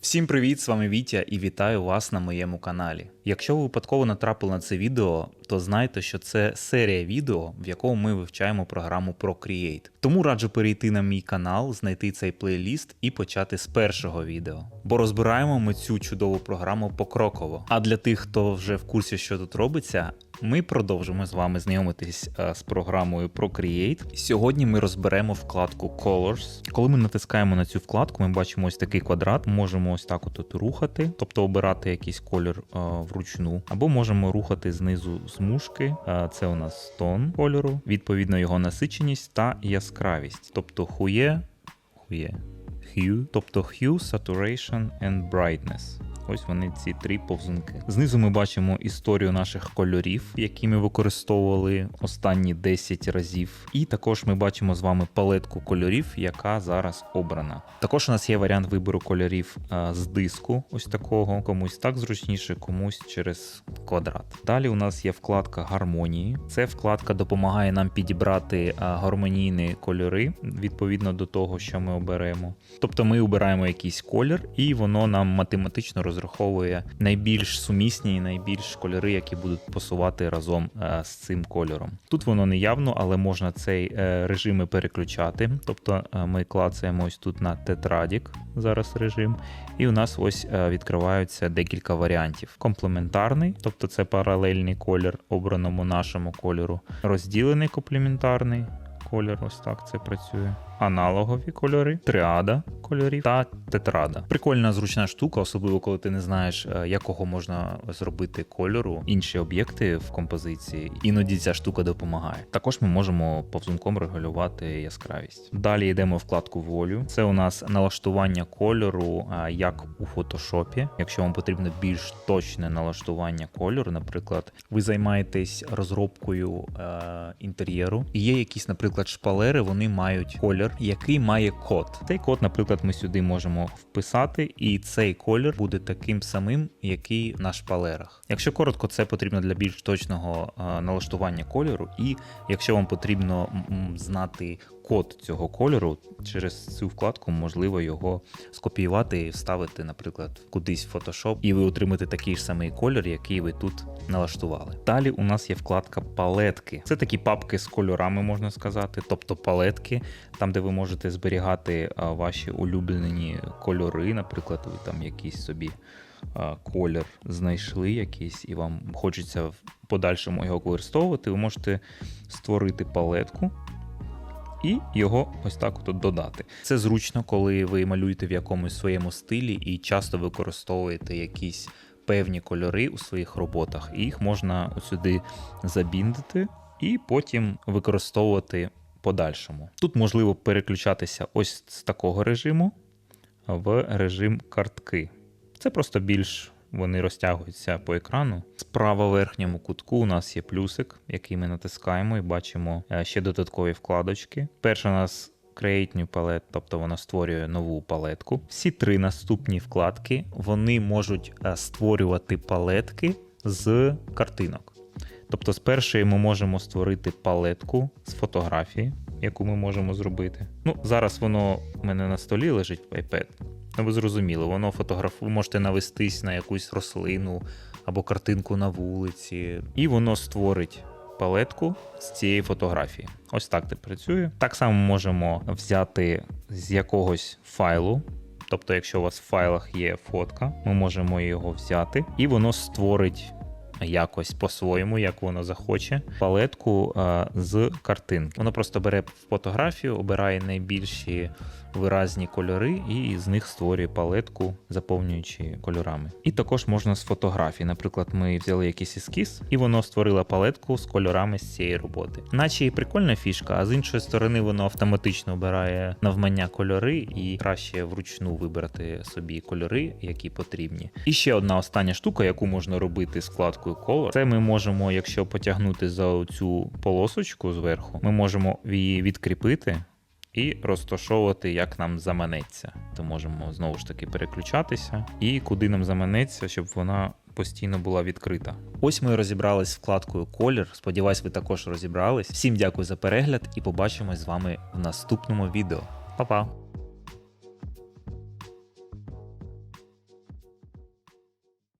Всім привіт, з вами Вітя і вітаю вас на моєму каналі. Якщо ви випадково натрапили на це відео, то знайте, що це серія відео, в якому ми вивчаємо програму Procreate. Тому раджу перейти на мій канал, знайти цей плейліст і почати з першого відео. Бо розбираємо ми цю чудову програму покроково. А для тих, хто вже в курсі, що тут робиться, ми продовжимо з вами знайомитись е, з програмою Procreate. Сьогодні ми розберемо вкладку Colors. Коли ми натискаємо на цю вкладку, ми бачимо ось такий квадрат. Можемо ось так от рухати, тобто обирати якийсь колір е, вручну, або можемо рухати знизу смужки. Е, Це у нас тон кольору, відповідно його насиченість та яскравість, тобто хує, хує. Hue, тобто Hue, Saturation and Brightness. Ось вони ці три повзунки. Знизу ми бачимо історію наших кольорів, які ми використовували останні 10 разів. І також ми бачимо з вами палетку кольорів, яка зараз обрана. Також у нас є варіант вибору кольорів а, з диску, ось такого. Комусь так зручніше, комусь через квадрат. Далі у нас є вкладка гармонії. Це вкладка допомагає нам підібрати а, гармонійні кольори відповідно до того, що ми оберемо. Тобто ми обираємо якийсь колір, і воно нам математично розраховує найбільш сумісні і найбільш кольори, які будуть пасувати разом е, з цим кольором. Тут воно не явно, але можна цей е, режими переключати. Тобто е, ми клацаємо ось тут на тетрадік, зараз режим, і у нас ось відкриваються декілька варіантів: комплементарний, тобто це паралельний колір обраному нашому кольору, розділений комплементарний. Колір, ось так це працює. Аналогові кольори, триада кольорів та тетрада. Прикольна зручна штука, особливо коли ти не знаєш, е, якого можна зробити кольору, інші об'єкти в композиції. Іноді ця штука допомагає. Також ми можемо повзунком регулювати яскравість. Далі йдемо в вкладку волю. Це у нас налаштування кольору, е, як у фотошопі. Якщо вам потрібно більш точне налаштування кольору, наприклад, ви займаєтесь розробкою е, інтер'єру, і є якісь, наприклад, шпалери, вони мають колір, який має код. Цей код, наприклад, ми сюди можемо вписати, і цей колір буде таким самим, який на шпалерах. Якщо коротко, це потрібно для більш точного е, налаштування кольору, і якщо вам потрібно знати код цього кольору, через цю вкладку можливо його скопіювати і вставити, наприклад, кудись в Photoshop, і ви отримаєте такий ж самий колір, який ви тут налаштували. Далі у нас є вкладка палетки. Це такі папки з кольорами, можна сказати, тобто палетки, там, де ви можете зберігати ваші улюблені кольори, наприклад, ви там якийсь собі. а, Колір знайшли якийсь, і вам хочеться в подальшому його використовувати, ви можете створити палетку, і його ось так от додати. Це зручно, коли ви малюєте в якомусь своєму стилі і часто використовуєте якісь певні кольори у своїх роботах, і їх можна сюди забіндити і потім використовувати подальшому. Тут можливо переключатися ось з такого режиму в режим картки. Це просто більш вони розтягуються по екрану. Справа в верхньому кутку у нас є плюсик, який ми натискаємо і бачимо е, ще додаткові вкладочки. Перша у нас Create New Palette, тобто вона створює нову палетку. Всі три наступні вкладки вони можуть е, створювати палетки з картинок. Тобто, з першої ми можемо створити палетку з фотографії, яку ми можемо зробити. Ну, зараз воно в мене на столі лежить iPad. Ну, ви зрозуміли, воно фотограф... ви можете навестись на якусь рослину або картинку на вулиці, і воно створить палетку з цієї фотографії. Ось так це працює. Так само можемо взяти з якогось файлу. Тобто, якщо у вас в файлах є фотка, ми можемо його взяти, і воно створить якось по-своєму, як воно захоче, палетку а, з картинки. Воно просто бере фотографію, обирає найбільші виразні кольори і з них створює палетку, заповнюючи кольорами. І також можна з фотографій. Наприклад, ми взяли якийсь ескіз, і воно створило палетку з кольорами з цієї роботи. Наче і прикольна фішка, а з іншої сторони, воно автоматично обирає навмання кольори і краще вручну вибрати собі кольори, які потрібні. І ще одна остання штука, яку можна робити з вкладкою Color, це ми можемо, якщо потягнути за цю полосочку зверху, ми можемо її відкріпити і розташовувати, як нам заманеться. То можемо знову ж таки переключатися і куди нам заманеться, щоб вона постійно була відкрита. Ось ми розібрались з вкладкою колір. Сподіваюсь, ви також розібрались. Всім дякую за перегляд і побачимось з вами в наступному відео. Па-па!